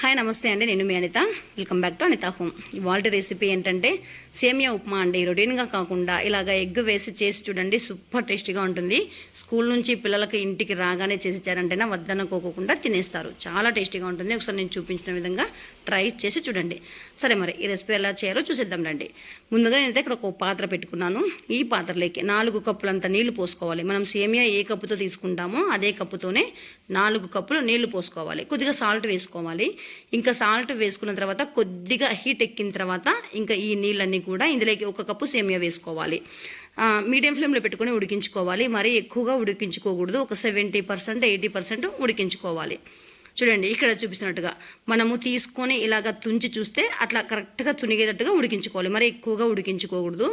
Hi నమస్తే అండి. నేను మీ Anitha. Welcome back to Anitha home ఇవాళ రెసిపీ ఏంటంటే సేమియా ఉప్మా అండి. రొటీన్గా కాకుండా ఇలాగ ఎగ్ వేసి చేసి చూడండి సూపర్ టేస్టీగా ఉంటుంది. స్కూల్ నుంచి పిల్లలకి ఇంటికి రాగానే చేసి ఇచ్చారంటేనే వద్దనుకోకుండా తినేస్తారు. చాలా టేస్టీగా ఉంటుంది. ఒకసారి నేను చూపించిన విధంగా ట్రై చేసి చూడండి. సరే మరి ఈ రెసిపీ ఎలా చేయాలో చూసేద్దాం రండి. ముందుగా నేనైతే ఇక్కడ ఒక పాత్ర పెట్టుకున్నాను. ఈ పాత్రలోకి నాలుగు కప్పులంత నీళ్ళు పోసుకోవాలి. మనం సేమియా ఏ కప్పుతో తీసుకుంటామో అదే కప్పుతోనే నాలుగు కప్పులు నీళ్ళు పోసుకోవాలి. కొద్దిగా సాల్ట్ వేసుకోవాలి. ఇంకా సాల్ట్ వేసుకున్న తర్వాత కొద్దిగా హీట్ ఎక్కిన తర్వాత ఇంకా ఈ నీళ్ళన్నీ కూడా ఇందులోకి ఒక కప్పు సేమియా వేసుకోవాలి. మీడియం ఫ్లేమ్లో పెట్టుకొని ఉడికించుకోవాలి. మరీ ఎక్కువగా ఉడికించుకోకూడదు. ఒక సెవెంటీ పర్సెంట్ ఎయిటీ పర్సెంట్ ఉడికించుకోవాలి. చూడండి ఇక్కడ చూపిస్తున్నట్టుగా మనము తీసుకొని ఇలాగ తుంచి చూస్తే అట్లా కరెక్ట్గా తునిగేటట్టుగా ఉడికించుకోవాలి. మరి ఎక్కువగా ఉడికించుకోకూడదు.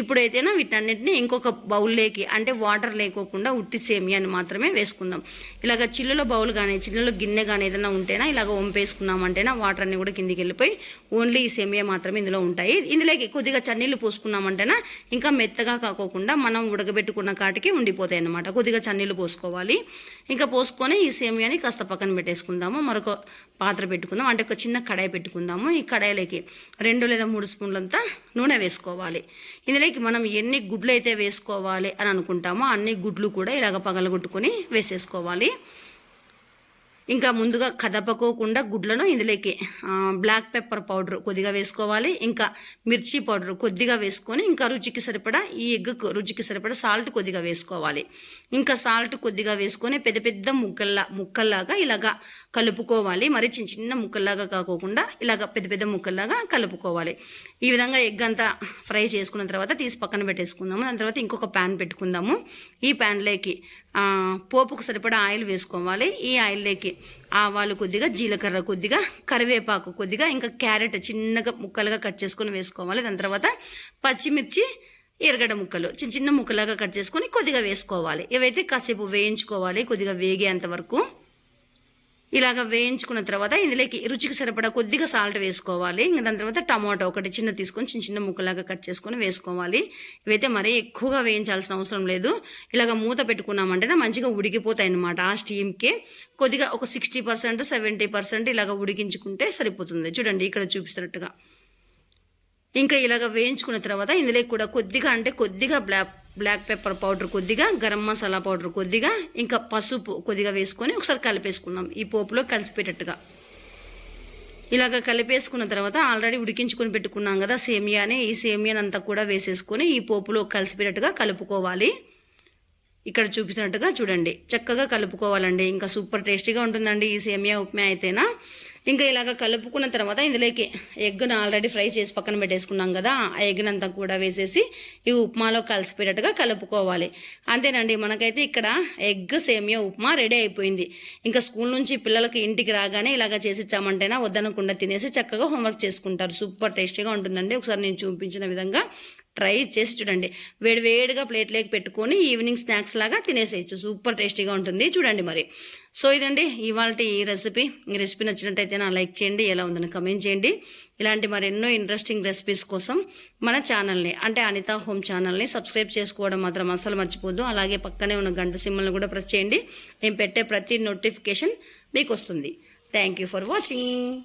ఇప్పుడైతేనా వీటన్నిటిని ఇంకొక బౌల్లోకి అంటే వాటర్ లేకోకుండా ఉట్టి సేమియాని మాత్రమే వేసుకుందాం. ఇలాగ చిల్లులో బౌల్ కానీ చిల్లులో గిన్నె కానీ ఏదైనా ఉంటేనా ఇలాగ వంపేసుకున్నామంటేనా వాటర్ అన్ని కూడా కిందికి వెళ్ళిపోయి ఓన్లీ ఈ సేమియా మాత్రమే ఇందులో ఉంటాయి. ఇందులోకి కొద్దిగా చన్నీళ్ళు పోసుకున్నామంటేనా ఇంకా మెత్తగా కాకోకుండా మనం ఉడకబెట్టుకున్న కాటికి ఉండిపోతాయి అన్నమాట కొద్దిగా చన్నీళ్ళు పోసుకోవాలి. ఇంకా పోసుకొని ఈ సేమియాని కాస్త పక్కన పెట్టేసుకుందాము మరొక పాత్ర పెట్టుకుందాం అంటే ఒక చిన్న కడాయి పెట్టుకుందాము. ఈ కడాయిలోకి రెండు లేదా మూడు స్పూన్లంతా నూనె వేసుకోవాలి. ఇందులోకి మనం ఎన్ని గుడ్లు అయితే వేసుకోవాలి అని అనుకుంటామో అన్ని గుడ్లు కూడా ఇలాగ పగలగొట్టుకొని వేసేసుకోవాలి. ఇంకా ముందుగా కదపకోకుండా గుడ్లను ఇందులోకి బ్లాక్ పెప్పర్ పౌడర్ కొద్దిగా వేసుకోవాలి. ఇంకా మిర్చి పౌడర్ కొద్దిగా వేసుకొని ఇంకా రుచికి సరిపడా ఈ ఎగ్కు రుచికి సరిపడా సాల్ట్ కొద్దిగా వేసుకోవాలి. ఇంకా సాల్ట్ కొద్దిగా వేసుకొని పెద్ద పెద్ద ముక్కల్లా ముక్కల్లాగా ఇలాగా కలుపుకోవాలి. మరి చిన్న చిన్న ముక్కల్లాగా కాకోకుండా ఇలాగ పెద్ద పెద్ద ముక్కల్లాగా కలుపుకోవాలి. ఈ విధంగా ఎగ్ అంతా ఫ్రై చేసుకున్న తర్వాత తీసి పక్కన పెట్టేసుకుందాము. దాని తర్వాత ఇంకొక ప్యాన్ పెట్టుకుందాము. ఈ ప్యాన్లోకి పోపుకు సరిపడా ఆయిల్ వేసుకోవాలి. ఈ ఆయిల్లోకి ఆవాలు కొద్దిగా జీలకర్ర కొద్దిగా కరివేపాకు కొద్దిగా ఇంకా క్యారెట్ చిన్నగా ముక్కలుగా కట్ చేసుకొని వేసుకోవాలి. దాని తర్వాత పచ్చిమిర్చి ఎరగడ ముక్కలు చిన్న చిన్న ముక్కలాగా కట్ చేసుకొని కొద్దిగా వేసుకోవాలి. ఇవైతే కాసేపు వేయించుకోవాలి కొద్దిగా వేగేంత వరకు ఇలాగ వేయించుకున్న తర్వాత ఇందులోకి రుచికి సరిపడా కొద్దిగా సాల్ట్ వేసుకోవాలి. ఇంకా దాని తర్వాత టమాటో ఒకటి చిన్న తీసుకొని చిన్న చిన్న ముక్కలాగా కట్ చేసుకొని వేసుకోవాలి. ఇవైతే మరీ ఎక్కువగా వేయించాల్సిన అవసరం లేదు. ఇలాగ మూత పెట్టుకున్నామంటేనే మంచిగా ఉడికిపోతాయి అన్నమాట ఆ స్టీమ్కి. కొద్దిగా ఒక సిక్స్టీ పర్సెంట్ సెవెంటీ పర్సెంట్ ఇలాగ ఉడికించుకుంటే సరిపోతుంది. చూడండి ఇక్కడ చూపిస్తున్నట్టుగా. ఇంకా ఇలాగ వేయించుకున్న తర్వాత ఇందులో కూడా కొద్దిగా అంటే కొద్దిగా బ్లాక్ బ్లాక్ పెప్పర్ పౌడర్ కొద్దిగా గరం మసాలా పౌడర్ కొద్దిగా ఇంకా పసుపు కొద్దిగా వేసుకొని ఒకసారి కలిపేసుకుందాం. ఈ పోపులో కలిసిపెట్టేట్టుగా ఇలాగ కలిపేసుకున్న తర్వాత ఆల్రెడీ ఉడికించుకొని పెట్టుకున్నాం కదా సేమియాని. ఈ సేమియానంతా కూడా వేసేసుకొని ఈ పోపులో కలిసిపెట్టేట్టుగా కలుపుకోవాలి. ఇక్కడ చూపిస్తున్నట్టుగా చూడండి. చక్కగా కలుపుకోవాలండి. ఇంకా సూపర్ టేస్టీగా ఉంటుందండి ఈ సేమియా ఉప్మా అయితేనా. ఇంకా ఇలాగ కలుపుకున్న తర్వాత ఇందులోకి ఎగ్ను ఆల్రెడీ ఫ్రై చేసి పక్కన పెట్టేసుకున్నాం కదా ఆ ఎగ్ని అంతా కూడా వేసేసి ఈ ఉప్మాలో కలిసిపోయేటట్టుగా కలుపుకోవాలి. అంతేనండి మనకైతే ఇక్కడ ఎగ్ సేమియా ఉప్మా రెడీ అయిపోయింది. ఇంకా స్కూల్ నుంచి పిల్లలకి ఇంటికి రాగానే ఇలాగ చేసి ఇచ్చామంటేనా వద్దనకుండా తినేసి చక్కగా హోంవర్క్ చేసుకుంటారు. సూపర్ టేస్టీగా ఉంటుందండి. ఒకసారి నేను చూపించిన విధంగా ట్రై చేసి చూడండి. వేడి వేడిగా ప్లేట్లోకి పెట్టుకొని ఈవినింగ్ స్నాక్స్ లాగా తినేసేయచ్చు. సూపర్ టేస్టీగా ఉంటుంది. చూడండి మరి. సో ఇదండి ఇవాళ ఈ రెసిపీ. ఈ రెసిపీ నచ్చినట్టయితే నా లైక్ చేయండి. ఎలా ఉందని కమెంట్ చేయండి. ఇలాంటి మరి ఎన్నో ఇంట్రెస్టింగ్ రెసిపీస్ కోసం మన ఛానల్ని అంటే అనిత హోమ్ ఛానల్ని సబ్స్క్రైబ్ చేసుకోవడం మాత్రం అసలు మర్చిపోద్దు అలాగే పక్కనే ఉన్న గంట సిమ్మల్ని కూడా ప్రెస్ చేయండి. నేను పెట్టే ప్రతి నోటిఫికేషన్ మీకు వస్తుంది. Thank you for watching.